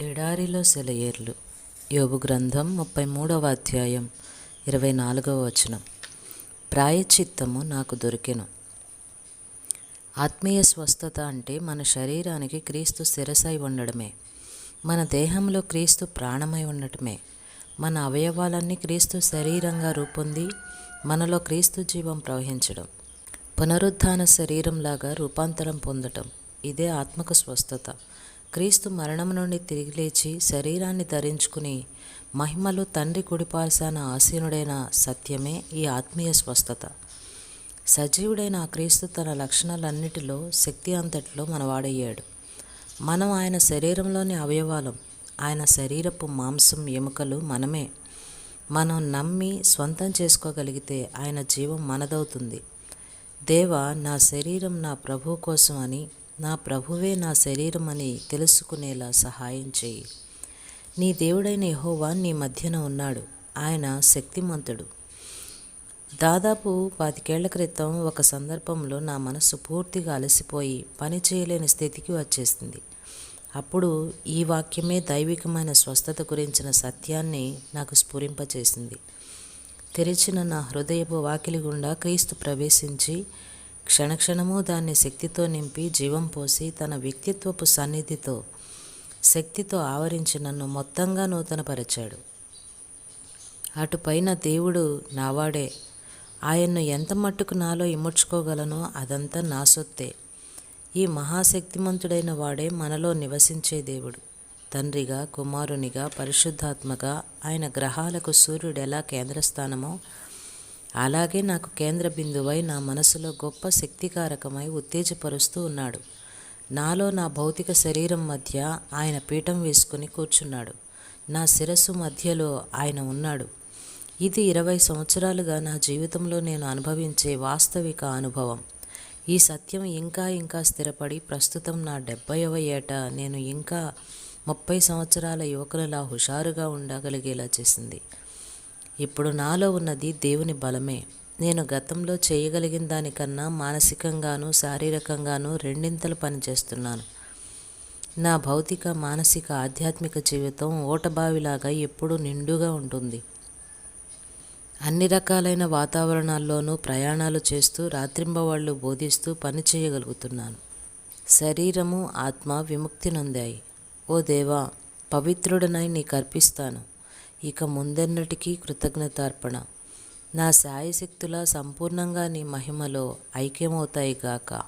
ఎడారిలో సెలయేర్లు. యోగు గ్రంథం ముప్పై మూడవ అధ్యాయం ఇరవై నాలుగవ వచనం. ప్రాయచిత్తము నాకు దొరికెను. ఆత్మీయ స్వస్థత అంటే మన శరీరానికి క్రీస్తు శిరసై ఉండడమే. మన దేహంలో క్రీస్తు ప్రాణమై ఉండటమే. మన అవయవాలన్నీ క్రీస్తు శరీరంగా రూపొంది మనలో క్రీస్తు జీవం ప్రవహించడం. పునరుద్ధాన శరీరంలాగా రూపాంతరం పొందటం. ఇదే ఆత్మక స్వస్థత. క్రీస్తు మరణం నుండి తిరిగి లేచి శరీరాన్ని ధరించుకుని మహిమలో తండ్రి కుడిపాల్సాన ఆసీనుడైన సత్యమే ఈ ఆత్మీయ స్వస్థత. సజీవుడైన ఆ క్రీస్తు తన లక్షణాలన్నిటిలో శక్తి అంతటిలో మనవాడయ్యాడు. మనం ఆయన శరీరంలోని అవయవాలం ఆయన శరీరపు మాంసం ఎముకలు మనమే. మనం నమ్మి స్వంతం చేసుకోగలిగితే ఆయన జీవం మనదవుతుంది. దేవ నా శరీరం నా ప్రభు కోసం అని నా ప్రభువే నా శరీరం అని తెలుసుకునేలా సహాయం చేయి. నీ దేవుడైన యహోవా నీ మధ్యన ఉన్నాడు. ఆయన శక్తిమంతుడు. దాదాపు పాతికేళ్ళ క్రితం ఒక సందర్భంలో నా మనసు పూర్తిగా అలసిపోయి పని చేయలేని స్థితికి వచ్చేసింది. అప్పుడు ఈ వాక్యమే దైవికమైన స్వస్థత గురించిన సత్యాన్ని నాకు స్ఫురింపచేసింది. తెరిచిన నా హృదయపు వాకిలి గుండా క్రీస్తు ప్రవేశించి క్షణక్షణము దాన్ని శక్తితో నింపి జీవం పోసి తన వ్యక్తిత్వపు సన్నిధితో శక్తితో ఆవరించి నన్ను మొత్తంగా నూతనపరిచాడు. అటుపైన దేవుడు నావాడే. ఆయన్ను ఎంత మట్టుకు నాలో ఇముడ్చుకోగలనో అదంతా నా సొత్తే. ఈ మహాశక్తిమంతుడైన వాడే మనలో నివసించే దేవుడు. తండ్రిగా కుమారునిగా పరిశుద్ధాత్మగా ఆయన గ్రహాలకు సూర్యుడు ఎలా కేంద్రస్థానమో అలాగే నాకు కేంద్ర బిందువై నా మనసులో గొప్ప శక్తికారకమై ఉత్తేజపరుస్తూ ఉన్నాడు. నాలో నా భౌతిక శరీరం మధ్య ఆయన పీఠం వేసుకుని కూర్చున్నాడు. నా శిరస్సు మధ్యలో ఆయన ఉన్నాడు. ఇది ఇరవై సంవత్సరాలుగా నా జీవితంలో నేను అనుభవించే వాస్తవిక అనుభవం. ఈ సత్యం ఇంకా ఇంకా స్థిరపడి ప్రస్తుతం నా డెబ్బైవ ఏట నేను ఇంకా ముప్పై సంవత్సరాల యువకులలా హుషారుగా ఉండగలిగేలా చేసింది. ఇప్పుడు నాలో ఉన్నది దేవుని బలమే. నేను గతంలో చేయగలిగిన దానికన్నా మానసికంగాను శారీరకంగాను రెండింతలు పనిచేస్తున్నాను. నా భౌతిక మానసిక ఆధ్యాత్మిక జీవితం ఓటబావిలాగా ఎప్పుడూ నిండుగా ఉంటుంది. అన్ని రకాలైన వాతావరణాల్లోనూ ప్రయాణాలు చేస్తూ రాత్రింబవాళ్ళు బోధిస్తూ పని చేయగలుగుతున్నాను. శరీరము ఆత్మ విముక్తి నొందాయి. ఓ దేవా పవిత్రుడనై నీకు అర్పిస్తాను ఇక ముందెన్నటికీ కృతజ్ఞతార్పణ. నా శాయశక్తుల సంపూర్ణంగా నీ మహిమలో ఐక్యమవుతాయి గాక.